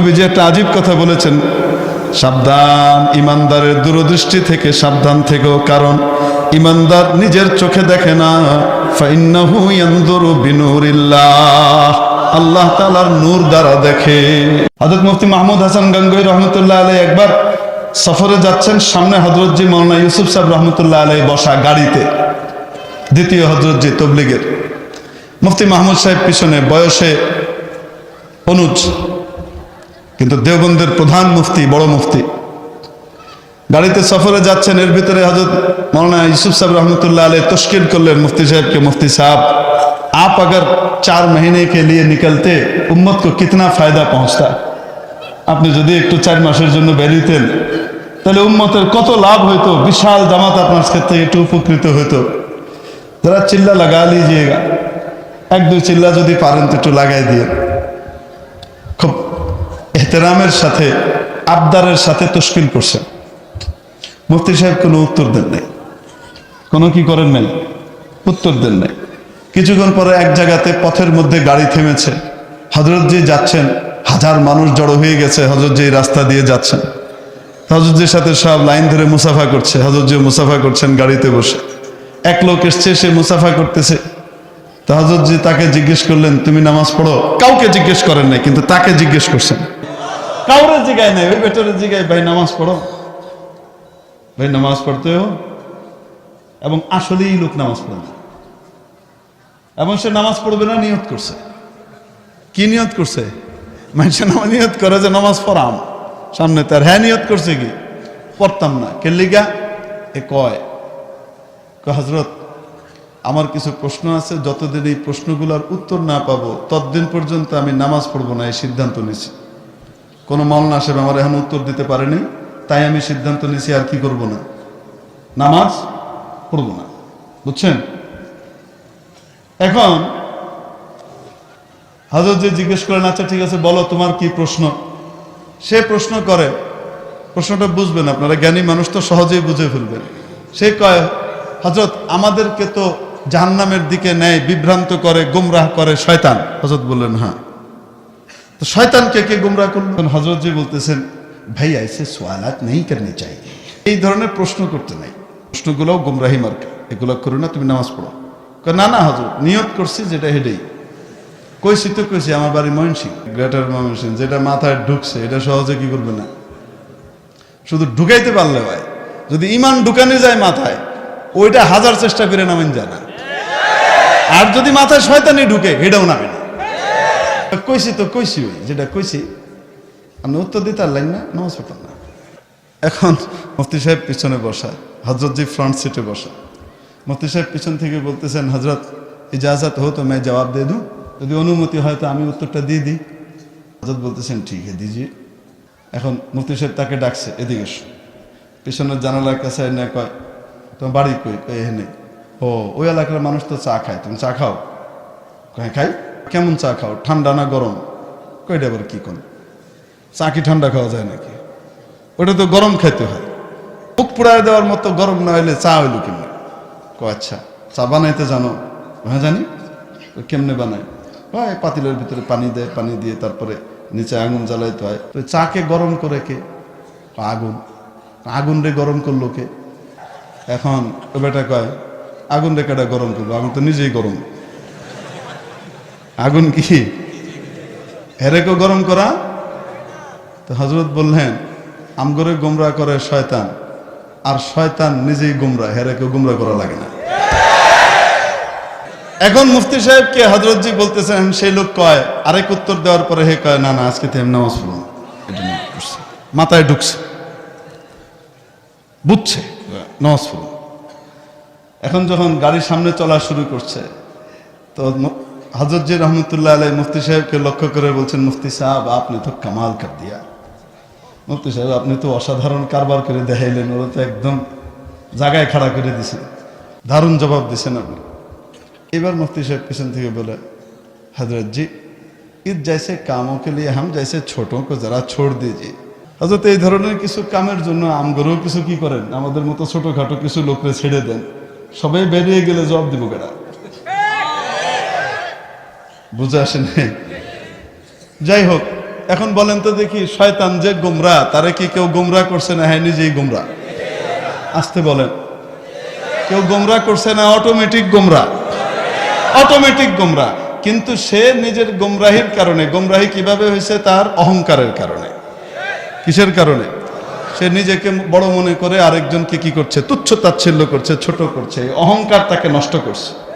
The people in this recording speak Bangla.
নবীজি একটা আজীব কথা বলেছেন। সাবধান ইমানদারের দূরদৃষ্টি থেকে সাবধান থেকেও কারণ ইমানদার নিজের চোখে দেখে না। আল্লাহ তাআলার নূর দ্বারা দেখে। হযরত মুফতি মাহমুদ হাসান গঙ্গোই রহমতুল্লাহ আলাই একবার সফরে যাচ্ছেন সামনে হযরত জি মাওলানা ইউসুফ সাহেব রহমতুল্লাহ আলাই বসা গাড়িতে, দ্বিতীয় হযরত জি তবলিগের। মুফতি মাহমুদ সাহেব পিছনে বয়সে অনুজ কিন্তু দেওবন্দের প্রধান মুফতি বড় মুফতি গাড়িতে সফরে যাচ্ছেন এর ভিতরে হজরত মৌলানা ইউসুফ साहब रहमतुल्लाह अलैह तश्कील করলেন मुफ्ती साहब के मुफ्ती साहब आप अगर चार महीने के लिए निकलते उम्मत को कितना फायदा पहुंचता আপনি যদি একটু চার মাসের জন্য বেরিতেন তাহলে উম্মতের কত লাভ হইতো বিশাল জামাত আপনার ক্ষেত্রে একটু উপকৃত হইতো যারা চিল্লা লাগা লিজিয়েগা এক দুই চিল্লা যদি পারেন তো একটু লাগাই দিয়ে খুব এহতেরামের সাথে, আবদারের সাথে তশকিল করছেন মুফতি সাহেব কোনো উত্তর দেন নাই। কোনো কি করেন নাই? উত্তর দেন নাই। কিছুক্ষণ পরে এক জায়গাতে পথের মধ্যে গাড়ি থেমেছে। হজরতজি যাচ্ছেন, হাজার মানুষ জড়ো হয়ে গেছে হজরতজি রাস্তা দিয়ে যাচ্ছেন। হজরতজির সাথে সব লাইন ধরে মুসাফা করছে হজরতজি মুসাফা করছেন গাড়িতে বসে। এক লোক এসছে, সে মুসাফা করতেছে। তো হজরতজি তাকে জিজ্ঞেস করলেন, তুমি নামাজ পড়ো? কাউকে জিজ্ঞেস করেন নাই, কিন্তু তাকে জিজ্ঞেস করছেন। কাউরে জিগায় নাই, ওই বেটারে জিগায়, ভাই, নামাজ পড়ো। ভাই, নামাজ পড়তে হো এবং আসলেই লোক নামাজ পড়ে না। এবং সে নামাজ পড়বে না, নিয়ত করছে। কি নিয়ত করছে? মানুষের নামাজ নিয়ত করে যে নামাজ পড়াম। সামনে তার হ্যাঁ নিয়ত করছে কি? পড়তাম না। কেলিগা এ কয়? হজরত আমার কিছু প্রশ্ন আছে। যতদিন এই প্রশ্নগুলোর উত্তর না পাবো, ততদিন পর্যন্ত আমি নামাজ পড়ব না। এই সিদ্ধান্ত নিছি কোনো মাওলানা সাহেব আমার এখন উত্তর দিতে পারেনি, তাই আমি সিদ্ধান্ত নিছি আর কি করব না। নামাজ পড়ব না, বুঝছেন? এখন হাজর যে জিজ্ঞেস করেন আচ্ছা ঠিক আছে, বলো তোমার কি প্রশ্ন? সে প্রশ্ন করে, প্রশ্নটা বুঝবেন আপনারা, জ্ঞানী মানুষ তো সহজেই বুঝে ফেলবেন। সে কয় হজরত আমাদেরকে তো জাহান্নামের দিকে নেয়, বিভ্রান্ত করে, গুমরাহ করে শয়তান। হজরত বললেন হ্যাঁ। তো শয়তানকে কে গুমরা করলেন যে বলতেছেন, ভাই, আইসে সোয়ালাত নেই করনি চাই। এই ধরনের প্রশ্ন করতে নাই। প্রশ্নগুলোও গুমরাহি মার্কা। এগুলো করো না, তুমি নামাজ পড়ো। না না হজরত নিয়ত করছি যেটা হেডেই। কইছি তো কইছি, আমার বাড়ি ময়নসিং গ্রেটার ময়নসিং যেটা মাথায় ঢুকছে, এটা সহজে কি করবে না? শুধু ঢুকাইতে পারলে ভাই যদি ইমান ঢুকানো যায় মাথায়, ওইটা হাজার চেষ্টা করে নামেন জানা আর যদি মাথায় শয়তানি ঢুকে, হেডাও নামেন কইছি তো কইছি, যেটা কইছি আপনি উত্তর দিতে পারলেন না, নামাজ পড়তাম না। এখন মুফতি সাহেব পিছনে বসা হজরত জি ফ্রন্ট সিটে বসা। মুফতি সাহেব পিছন থেকে বলতেছেন হজরত ইজাজত হো তো मैं জবাব দে दूं যদি অনুমতি হয় তো আমি উত্তরটা দিয়ে দিই। হজরত বলতেছেন, ঠিক আছে, দিজি। এখন মুফতি সাহেব তাকে ডাকছে, এদিকে পিছনের জানালার কাছে এনে কয়, তোমার বাড়ি কই? কই এখানে ও, ওই এলাকার মানুষ তো চা খায়, তুমি চা খাও? কয় খাই। কেমন চা খাও? ঠান্ডা না গরম? কইটা আবার কি কোন? চা কি ঠান্ডা খাওয়া যায় নাকি? ওটা তো গরম খাইতে হয়। মুখ পুড়ায় দেওয়ার মতো গরম না হইলে চা হইল কেমনে? কো আচ্ছা চা বানাইতে জানো? হ্যাঁ জানি। কেমনে বানায়? হয় পাতিলের ভিতরে পানি দেয়, পানি দিয়ে তারপরে নিচে আগুন জ্বালাইতে হয়। তো চাকে গরম করে কে? আগুন। আগুন রে গরম করল কে? এখন বেটা কয়, আগুন রে কেটা গরম করল? আগুন তো নিজেই গরম। আগুন কি? হেরেকে গরম করা? তো হজরত বললেন, আমগরে গুমরা করে শয়তান, আর শয়তান নিজেই গুমরা হেরেকে গুমরা করা লাগে না। এখন মুফতি সাহেবকে হজরতজি বলতেছেন, সেই লোক কয়, আরেক উত্তর দেওয়ার পরে হে কয়, না না, আজকে তো আমি নামাজ পড়ব না। এটা নিয়ে করছে। মাথায় ঢুকছে। বুঝছে, নামাজ এখন যখন গাড়ির সামনে চলা শুরু করছে, তো হজরতজি রহমতুল্লাহ আলাই মুফতি সাহেবকে লক্ষ্য করে বলছেন, মুফতি সাহেব, আপনি তো কামাল কার দিয়া। মুফতি সাহেব, আপনি তো অসাধারণ কারবার করে দেখাইলেন, ওরা তো একদম জায়গায় খাড়া করে দিছেন দারুণ জবাব দিছেন আপনি। এবার মুফতি সাহেব পিছন থেকে বলে হজরতজি ঈদ যাইছে, কামও কে লিয়ে হাম যাইছে ছোটোকে যারা ছোট দিয়েছি। হজরত এই ধরনের কিছু কামের জন্য আমগরেও কিছু কি করেন? আমাদের মতো ছোটোখাটো কিছু লোকরে ছেড়ে দেন। সবাই বেরিয়ে গেলে জবাব দিব কেনা বুঝে আসেন। যাই হোক, এখন বলেন তো দেখি, শয়তান যে গোমরা, তারে কি কেউ গোমরা করছে না? হ্যাঁ নিজেই গোমরা। আসতে বলেন। কেউ গোমরা করছে না অটোমেটিক গোমরা। অটোমেটিক গোমরা। কিন্তু সে নিজের গোমরাহির কারণে, গোমরাহি কীভাবে হয়েছে? তার অহংকারের কারণে। কিসের কারণে? সে নিজেকে বড় মনে করে আরেকজনকে কি করছে? তুচ্ছ তাচ্ছিল্য করছে, ছোট করছে অহংকার তাকে নষ্ট করছে।